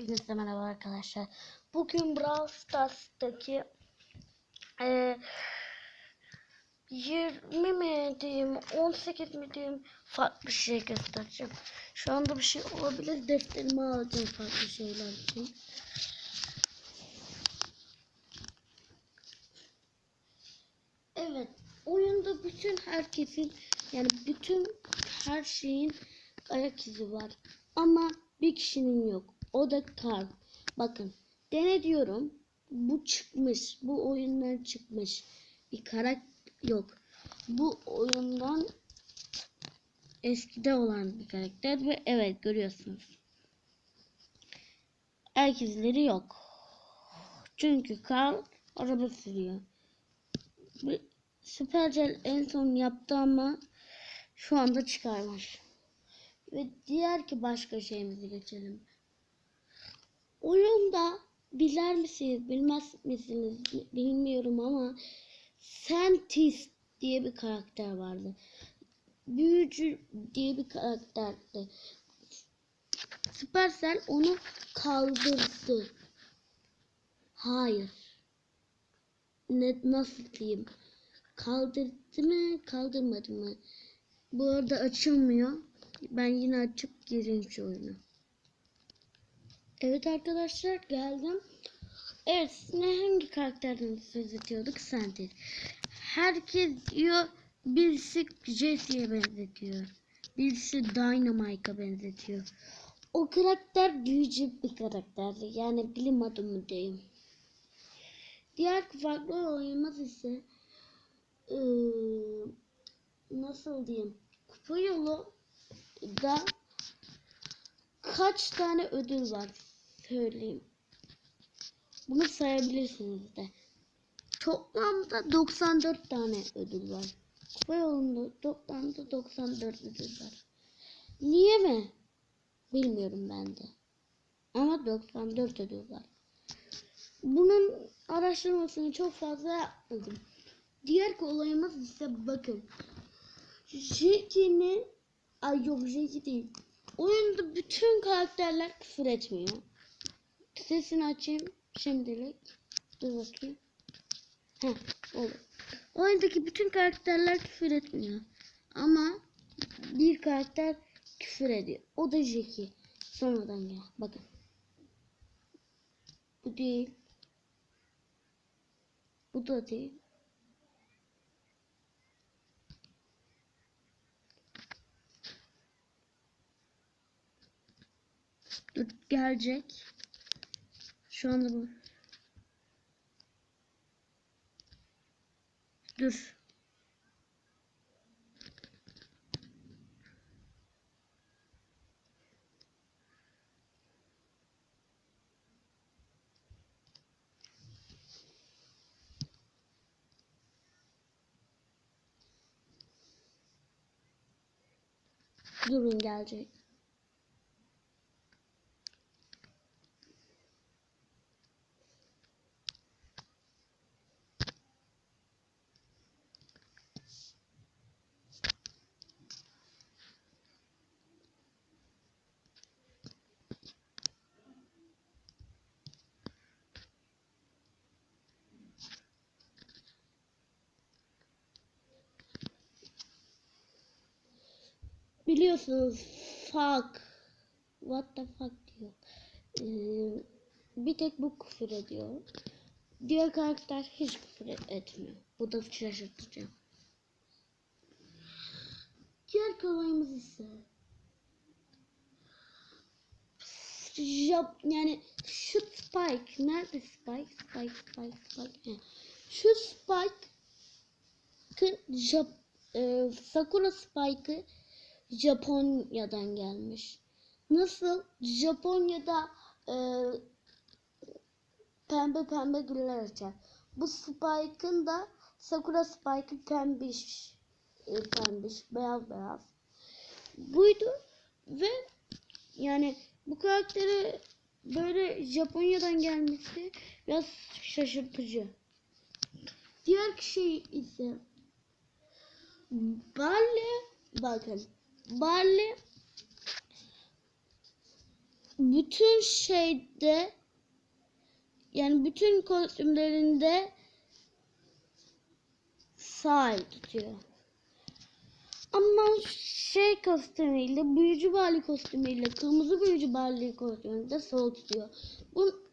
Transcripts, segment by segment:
Hepinize merhaba arkadaşlar. Bugün Brawl Stars'taki e, 20 mi diyeyim 18 mi diyeyim farklı şey göstereceğim. Şu anda bir şey olabilir. Defterimi alacağım farklı şeyler için. Evet. Oyunda bütün herkesin yani bütün her şeyin ayak izi var. Ama bir kişinin yok. O da Carl. Bakın. Dene diyorum. Bu çıkmış. Bu oyundan çıkmış. Bir karak yok. Bu oyundan eskide olan bir karakter ve evet görüyorsunuz. Ayak yok. Çünkü Carl araba sürüyor. Supercell en son yaptı ama şu anda çıkarmış. Ve diğer ki başka şeyimizi geçelim. Oyunda bilir misiniz bilmez misiniz bilmiyorum ama Sentis diye bir karakter vardı. Büyücü diye bir karakterdi. Supercell onu kaldırdı. Hayır. Ne, nasıl diyeyim? Kaldırdı mı kaldırmadı mı? Bu arada açılmıyor. Ben yine açıp gireyim şu oyunu. Evet arkadaşlar geldim. Evet sizinle hangi karakterden söz ediyorduk? Sentir. Herkes diyor birisi Jesse'ye benzetiyor. Birisi Dynamite'a benzetiyor. O karakter büyücü bir karakterdi. Yani bilim adamı diyeyim. Diğer farklı olayımız ise ıı, nasıl diyeyim? Kupa yolu da kaç tane ödül var söyleyeyim. Bunu sayabilirsiniz de. Toplamda 94 tane ödül var. Kupa yolunda toplamda 94 ödül var. Niye mi? Bilmiyorum ben de. Ama 94 ödül var. Bunun araştırmasını çok fazla yapmadım. Diğer olayımız ise bakın. Jet'ini Ay yok Jet'i değil. Oyunda bütün karakterler küfür etmiyor. Sesini açayım şimdilik. Dur bakayım. Heh olur. Oyundaki bütün karakterler küfür etmiyor. Ama bir karakter küfür ediyor. O da Jackie. Sonradan gel. Bakın. Bu değil. Bu da değil. Dur gelecek. Şu anda bu. Dur. Durun gelecek. Biliyorsunuz fuck. What the fuck diyor. Ee, bir tek bu küfür ediyor. Diğer karakter hiç küfür etmiyor. Bu da şaşırtıcı. Diğer kolayımız ise Jap yani şu Spike nerede Spike Spike Spike Spike He. şu Spike'ın Jap e, Sakura Spike'ı Japonya'dan gelmiş. Nasıl Japonya'da e, pembe pembe güller açar. Bu Spike'ın da Sakura Spike'ı pembiş, e, pembiş, beyaz beyaz. Buydu ve yani bu karakteri böyle Japonya'dan gelmesi biraz şaşırtıcı. Diğer şey ise Barley bakın Barley bütün şeyde yani bütün kostümlerinde sağ el tutuyor. Ama şey kostümüyle, büyücü bali kostümüyle, kırmızı büyücü bali kostümünde sol tutuyor. Bu,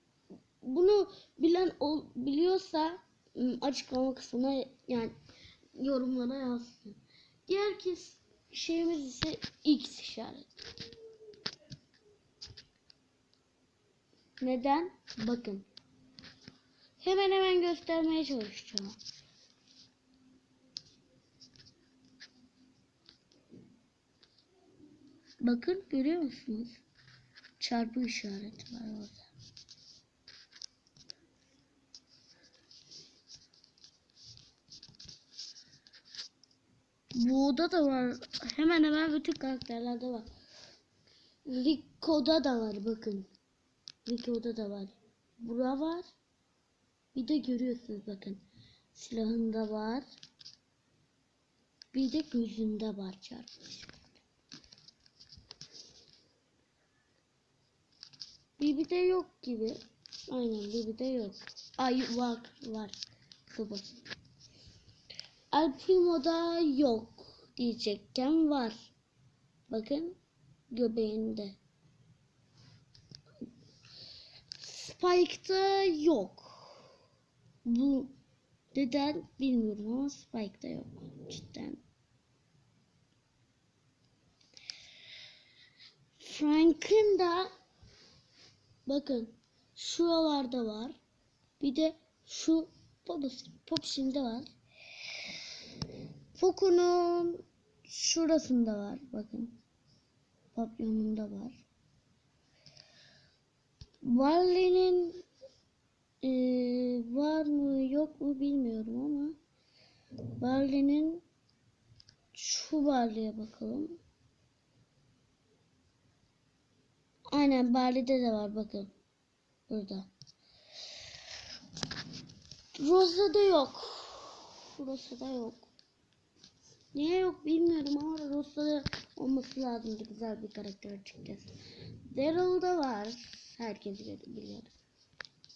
bunu bilen ol, biliyorsa ım, açıklama kısmına yani yorumlara yazsın. Diğer kes şeyimiz ise X işareti. Neden? Bakın. Hemen hemen göstermeye çalışacağım. Bakın görüyor musunuz? Çarpı işareti var orada. Bu'da da var. Hemen hemen bütün karakterlerde var. Rico'da da var bakın. Rico'da da var. Bura var. Bir de görüyorsunuz bakın. Silahında var. Bir de gözünde var çarpmış. Bibi'de yok gibi. Aynen Bibi'de yok. Ay var var. Kıbrıs. El Primo'da yok diyecekken var. Bakın göbeğinde. Spike'da yok. Bu neden bilmiyorum ama Spike'da yok cidden. Frank'ın da bakın şuralarda var. Bir de şu Pops'inde var. Poco'nun şurasında var. Bakın. Papyonunda var. Barley'nin eee, var mı yok mu bilmiyorum ama Barley'nin şu Barley'e bakalım. Aynen Barley'de de var bakın. Burada. Rosa'da yok. Rosa'da yok. Niye yok bilmiyorum ama Rosa'da olması lazımdı güzel bir karakter açıkçası. Daryl'da var. Herkes biliyor.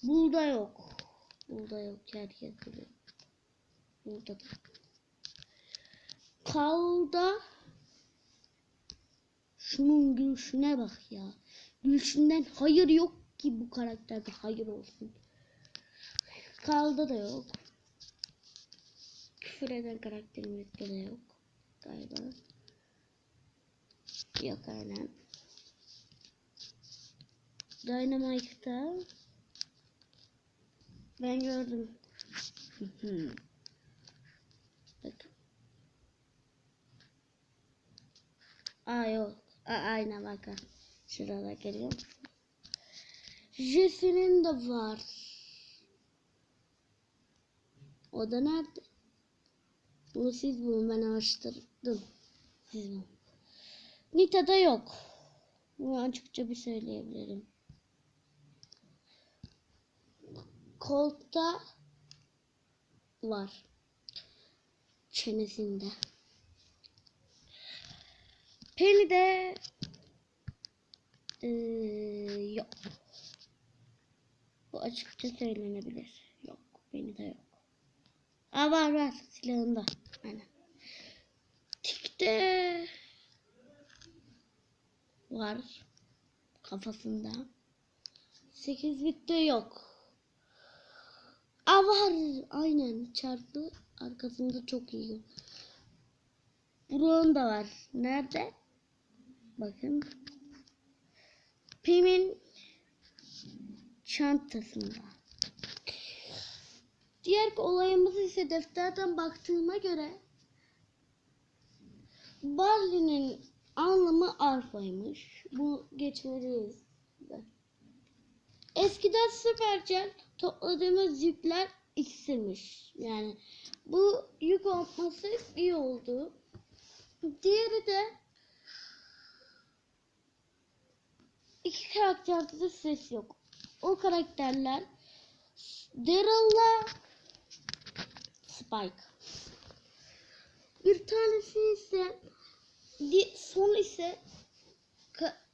Burada yok. Burada yok. Herkes biliyor. Burada da. Kalda şunun gülüşüne bak ya. Gülüşünden hayır yok ki bu karakterde hayır olsun. Kalda da yok. Küfür eden karakterimizde de yok. Galiba. Yok aynen. Dynamite'da ben gördüm. Bakın. Aa yok. Aa, aynen bakın. Şurada musun? Jesse'nin de var. O da nerede? Bunu siz bulun ben araştırdım. Bulun. Nita'da yok. Bunu açıkça bir söyleyebilirim. Colt'ta var. Çenesinde. Penny'de ee, yok. Bu açıkça söylenebilir. Yok. Penny'de yok. Aa var var silahında. Aynen. Tik'te var kafasında. 8 bitte yok. Aa var aynen çarpı arkasında çok iyi. Buranın da var. Nerede? Bakın. Pim'in çantasında. Diğer olayımız ise defterden baktığıma göre Barley'nin anlamı arpaymış. Bu geçmeliyiz. Eskiden Supercell topladığımız yükler iksirmiş. Yani bu yük olması iyi oldu. Diğeri de iki karakterde de ses yok. O karakterler Daryl'la Spike. Bir tanesi ise son ise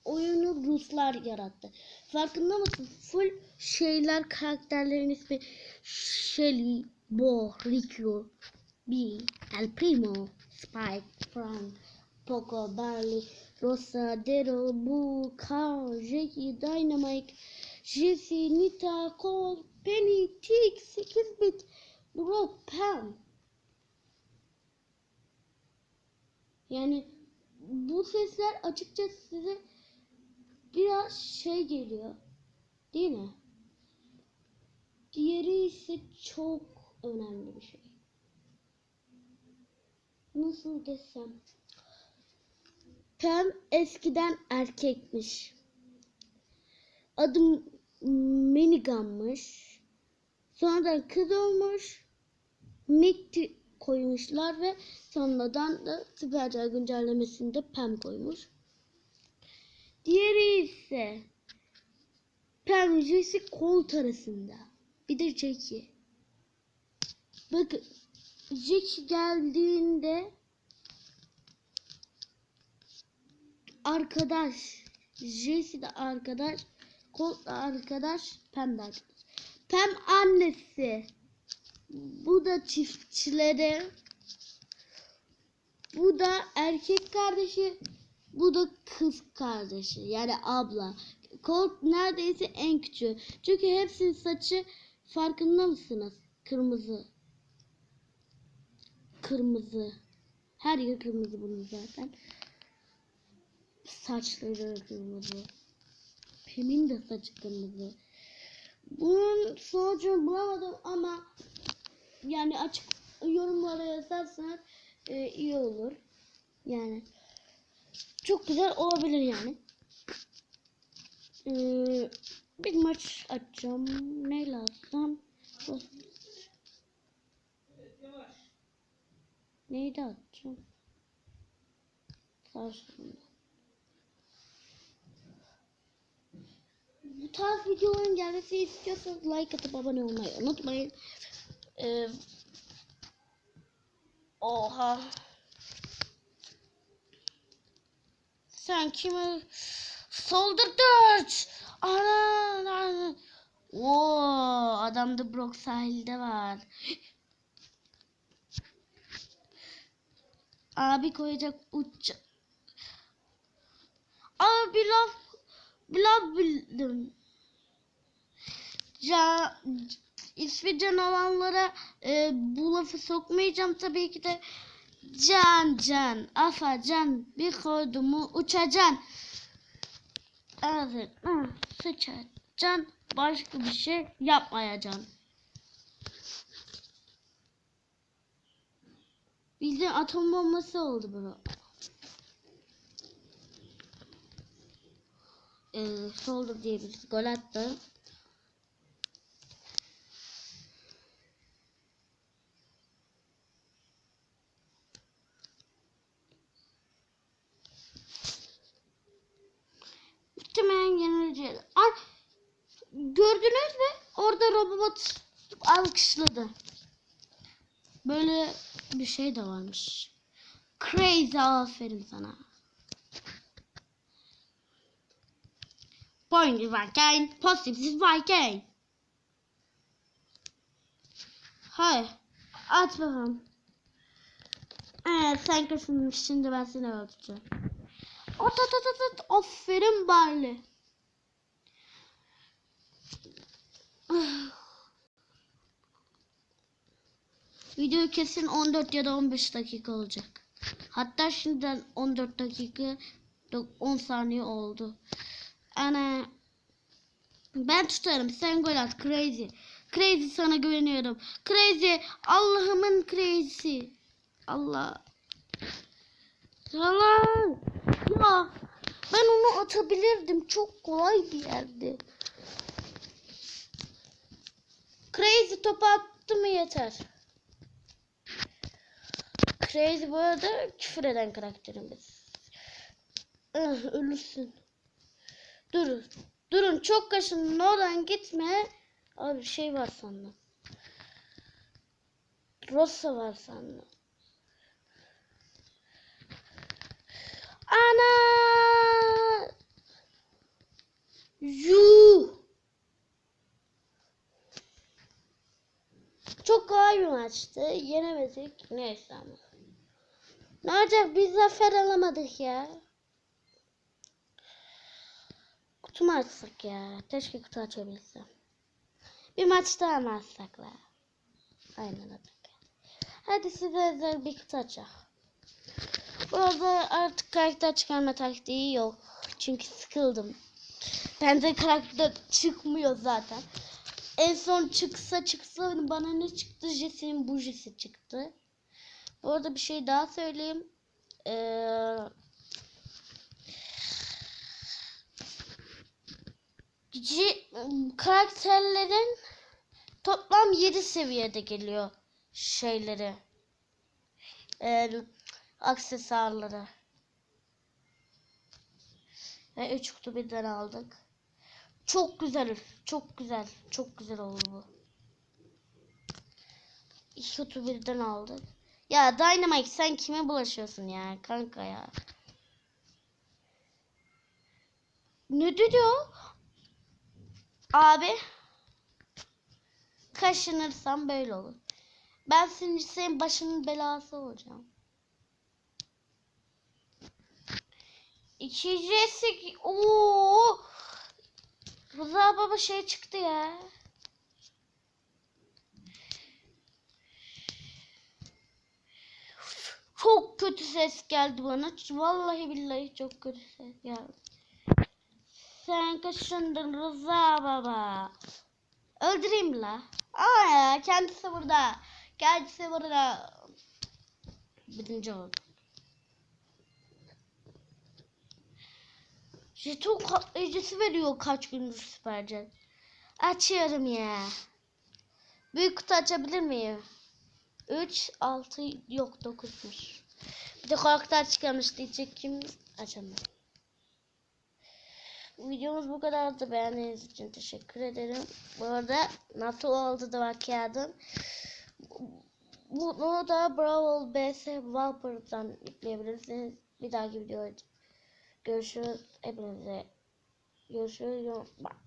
oyunu Ruslar yarattı. Farkında mısın? Full şeyler karakterlerin ismi Shelly, Bo, Rico, B, El Primo, Spike, Frank, Poco, Barley, Rosa, Daryl, Boo, Carl, Jackie, Dynamite, Jesse, Nita, Cole, Penny, Tick, 8-bit, Brock, Pam. Yani bu sesler açıkçası size biraz şey geliyor. Değil mi? Diğeri ise çok önemli bir şey. Nasıl desem? Pam eskiden erkekmiş. Adım Minigun'mış. Sonradan kız olmuş. Mick koymuşlar ve sonradan da Supercell güncellemesinde Pam koymuş. Diğeri ise Pam Jesse Colt arasında. Bir de Jackie. Bakın Jackie geldiğinde arkadaş Jesse de arkadaş Colt da arkadaş Pam da arkadaş. Pam annesi. Bu da çiftçilere. Bu da erkek kardeşi. Bu da kız kardeşi. Yani abla. Colt neredeyse en küçüğü. Çünkü hepsinin saçı farkında mısınız? Kırmızı. Kırmızı. Her yer kırmızı bunun zaten. Saçları kırmızı. Pem'in de saçı kırmızı. Bunun sonucunu bulamadım ama yani açık yorumlara yazarsanız e, iyi olur. Yani çok güzel olabilir yani. Ee, bir maç açacağım. Ne lazım? Neydi atacağım? Karşımda. Bu tarz videoların gelmesi istiyorsanız like atıp abone olmayı unutmayın. Ee, oha. Sen kime saldırdın? Ana, ana. Oo, adamda Brock sahilde var. Abi koyacak uç. Abi laf laf bildim. Can, ismi can olanlara e, bu lafı sokmayacağım tabii ki de. Can can afacan bir koydu mu uçacan. Evet hı, sıçacan başka bir şey yapmayacaksın. Bizde atom bombası oldu bro. Ee, soldur diye bir gol attı. Robot alkışladı. Böyle bir şey de varmış. Crazy aferin sana. Point varken pozitif varken. Hayır. At bakalım. Evet sen kısılmış. Şimdi ben seni öldüreceğim. At at at at at. Aferin Barley. Video kesin 14 ya da 15 dakika olacak. Hatta şimdiden 14 dakika 10 saniye oldu. Ana ben tutarım. Sen gol at. Crazy. Crazy sana güveniyorum. Crazy. Allah'ımın crazy. Allah. Yalan. Ya ben onu atabilirdim. Çok kolay bir yerdi. Crazy topu attı mı yeter. Crazy bu arada küfür eden karakterimiz. Ah, ölürsün. Durun. Durun çok kaşın oradan gitme. Abi bir şey var sandım. Rosa var sandım. Ana! Yuh. Çok kolay bir maçtı. Yenemedik. Neyse ama. Ne olacak biz zafer alamadık ya. Kutu açsak ya? Keşke kutu açabilsem. Bir maç daha mı açsak la? Aynen öyle. Hadi size özel bir kutu açalım. Bu arada artık karakter çıkarma taktiği yok. Çünkü sıkıldım. Bende karakter çıkmıyor zaten. En son çıksa çıksa bana ne çıktı? Jesse'nin bujisi çıktı. Bu arada bir şey daha söyleyeyim. Ee, karakterlerin toplam 7 seviyede geliyor şeyleri. Ee, aksesuarları. Ve 3 kutu birden aldık. Çok güzel. Çok güzel. Çok güzel oldu bu. 2 kutu birden aldık. Ya Dynamite sen kime bulaşıyorsun ya kanka ya. Ne o? Abi kaşınırsam böyle olur. Ben senin, senin başının belası olacağım. İkincisi ooo Rıza baba şey çıktı ya. Çok kötü ses geldi bana. Vallahi billahi çok kötü ses geldi. Sen kaşındın Rıza baba. Öldüreyim la. Aa ya kendisi burada. Kendisi burada. Birinci oldu. Jeton katlayıcısı veriyor kaç gündür süpercet. Açıyorum ya. Büyük kutu açabilir miyim? 3, 6, yok 9'muş. Bir de karakter çıkarmış diyecek kim açamam. Videomuz bu kadardı. Beğendiğiniz için teşekkür ederim. Bu arada nasıl oldu da bakıyordum. Bunu da Brawl BS Wallpaper'dan yükleyebilirsiniz. Bir dahaki videoda görüşürüz. Hepinize görüşürüz. Bye.